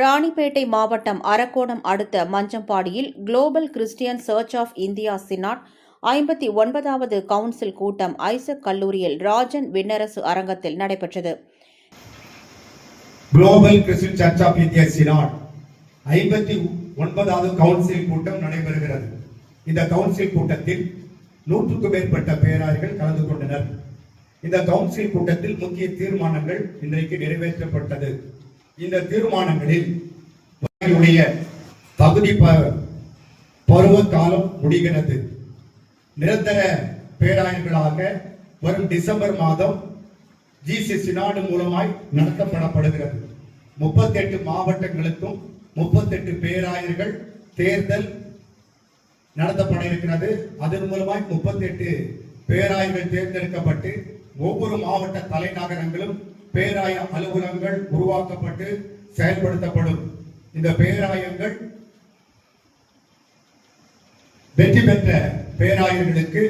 ராணிப்பேட்டை மாவட்டம் அரக்கோணம் அடுத்த மஞ்சம்பாடியில் global christian church of India synod ஐம்பத்தி ஒன்பதாவது கவுன்சில் கூட்டம் ஐசக் கல்லூரியில் ராஜன் விண்ணரசு அரங்கத்தில் நடைபெற்றது. Global christian church of India synod ஐம்பத்தி ஒன்பதாவது கவுன்சில் கூட்டம் நடைபெறுகிறது. இந்த கவுன்சில் கூட்டத்தில் நூற்றுக்கும் மேற்பட்ட பேராயர்கள் கலந்து கொண்டனர். இந்த கவுன்சில் கூட்டத்தில் முக்கிய தீர்மானங்கள் இன்றைக்கு நிறைவேற்றப்பட்டது. இந்த தீர்மானங்களில் உடைய தகுதி ப- பருவ காலம் முடிகிறது. நிரந்தர பேராயர்களாக வரும் டிசம்பர் மாதம் ஜிசி சினாடு மூலமாய் நடத்தப்படப்படுகிறது. முப்பத்தெட்டு மாவட்டங்களுக்கும் முப்பத்தெட்டு பேராயர்கள் தேர்தல் நடத்தப்பட இருக்கிறது. அதன் மூலமாய் முப்பத்தெட்டு பேராயர்கள் தேர்ந்தெடுக்கப்பட்டு ஒவ்வொரு மாவட்ட தலைநகரங்களும் பேராய அலுவலகங்கள் உருவாக்கப்பட்டு செயல்படுத்தப்படும். இந்த பேராயங்கள் வெற்றி பெற்ற பேராயர்களுக்கு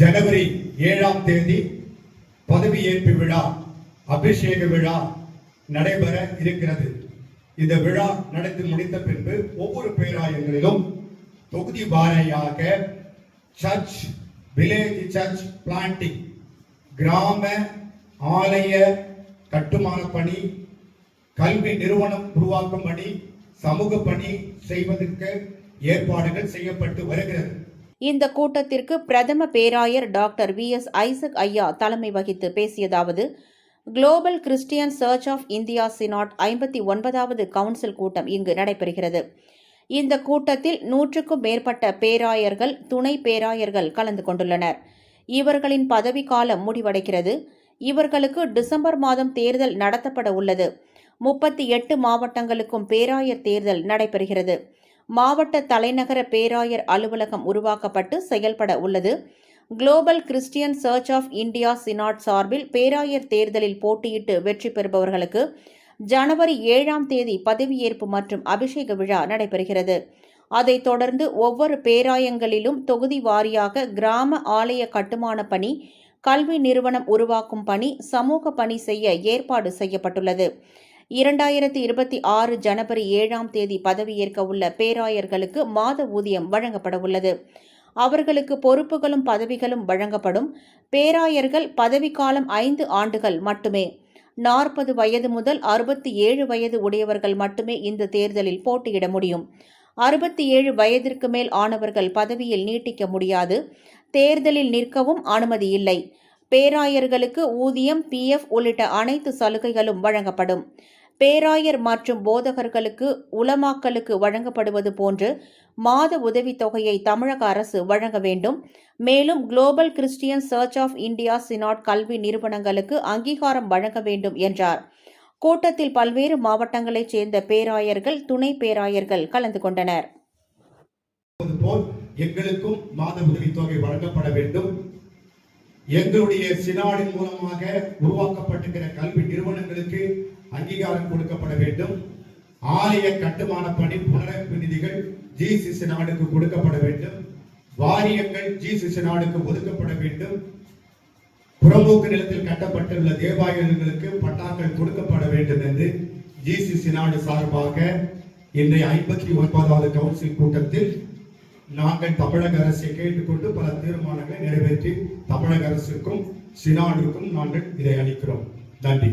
ஜனவரி ஏழாம் தேதி பதவியேற்பு விழா அபிஷேக விழா நடைபெற இருக்கிறது. இந்த விழா நடத்தி முடித்த பின்பு ஒவ்வொரு பேராயங்களிலும் தொகுதி வாரியாக சர்ச் வில்லேஜ் சர்ச் பிளான்டிங் கிராம ஆலய கட்டுமான பணி கல்வி நிறுவனம் உருவாக்கும் பணி சமூக பணி செய்வதற்கு ஏற்பாடுகள் செய்யப்பட்டு வருகிறது. இந்த கூட்டத்திற்கு பிரதம பேராயர் டாக்டர் வி எஸ் ஐசக் ஐயா தலைமை வகித்து பேசியதாவது global christian church of India synod ஐம்பத்தி ஒன்பதாவது கவுன்சில் கூட்டம் இங்கு நடைபெறுகிறது. இந்த கூட்டத்தில் நூற்றுக்கும் மேற்பட்ட பேராயர்கள் துணை பேராயர்கள் கலந்து கொண்டுள்ளனர். இவர்களின் பதவிக்காலம் முடிவடைகிறது. இவர்களுக்கு டிசம்பர் மாதம் தேர்தல் நடத்தப்பட உள்ளது. முப்பத்தி எட்டு மாவட்டங்களுக்கும் பேராயர் தேர்தல் நடைபெறுகிறது. மாவட்ட தலைநகர பேராயர் அலுவலகம் உருவாக்கப்பட்டு செயல்பட உள்ளது. Global christian church of India synod சார்பில் பேராயர் தேர்தலில் போட்டியிட்டு வெற்றி பெறுபவர்களுக்கு ஜனவரி ஏழாம் தேதி பதவியேற்பு மற்றும் அபிஷேக விழா நடைபெறுகிறது. அதைத் தொடர்ந்து ஒவ்வொரு பேராயங்களிலும் தொகுதி வாரியாக கிராம ஆலய கட்டுமான பணி கல்வி நிறுவனம் உருவாக்கும் பணி சமூக பணி செய்ய ஏற்பாடு செய்யப்பட்டுள்ளது. இரண்டாயிரத்தி இருபத்தி ஆறு ஜனவரி ஏழாம் தேதி பதவியேற்க உள்ள பேராயர்களுக்கு மாத ஊதியம் வழங்கப்பட உள்ளது. அவர்களுக்கு பொறுப்புகளும் பதவிகளும் வழங்கப்படும். பேராயர்கள் பதவிக்காலம் ஐந்து ஆண்டுகள் மட்டுமே. நாற்பது வயது முதல் அறுபத்தி ஏழு வயது உடையவர்கள் மட்டுமே இந்த தேர்தலில் போட்டியிட முடியும். அறுபத்தி ஏழு வயதிற்கு மேல் ஆனவர்கள் பதவியில் நீட்டிக்க முடியாது. தேர்தலில் நிற்கவும் அனுமதி இல்லை. பேராயர்களுக்கு ஊதியம் பிஎஃப் உள்ளிட்ட அனைத்து சலுகைகளும் வழங்கப்படும். பேராயர் மற்றும் போதகர்களுக்கு உலமாக்கலுக்கு வழங்கப்படுவது போன்று மாத உதவித்தொகையை தமிழக அரசு வழங்க வேண்டும். மேலும் global christian church of India synod கல்வி நிறுவனங்களுக்கு அங்கீகாரம் வழங்க வேண்டும் என்றார். கூட்டத்தில் பல்வேறு மாவட்டங்களைச் சேர்ந்த பேராயர்கள் துணை பேராயர்கள் கலந்து கொண்டனர். எங்களுக்கும் மாத உதவித்தொகை வழங்கப்பட வேண்டும். எங்களுடைய சினாடின் மூலமாக உருவாக்கப்பட்டிருக்கிற கல்வி நிறுவனங்களுக்கு அங்கீகாரம் கொடுக்கப்பட வேண்டும். ஆலய கட்டுமான பணி புனரமைப்பு நிதிகள் சிசு சினாடுக்கு கொடுக்கப்பட வேண்டும். வாரியங்கள் ஜி சிசு சினாடுக்கு ஒதுக்கப்பட வேண்டும். புறம்போக்கு நிலத்தில் கட்டப்பட்டுள்ள தேவாலயங்களுக்கு பட்டாக்கள் கொடுக்கப்பட வேண்டும் என்று ஜிசி சினாடு சார்பாக இன்றைய ஐம்பத்தி ஒன்பதாவது கவுன்சில் கூட்டத்தில் நாங்கள் தமிழக அரசை கேட்டுக்கொண்டு பல தீர்மானங்களை நிறைவேற்றி தமிழக அரசுக்கும் சினாடுக்கும் நாங்கள் இதை அளிக்கிறோம். நன்றி.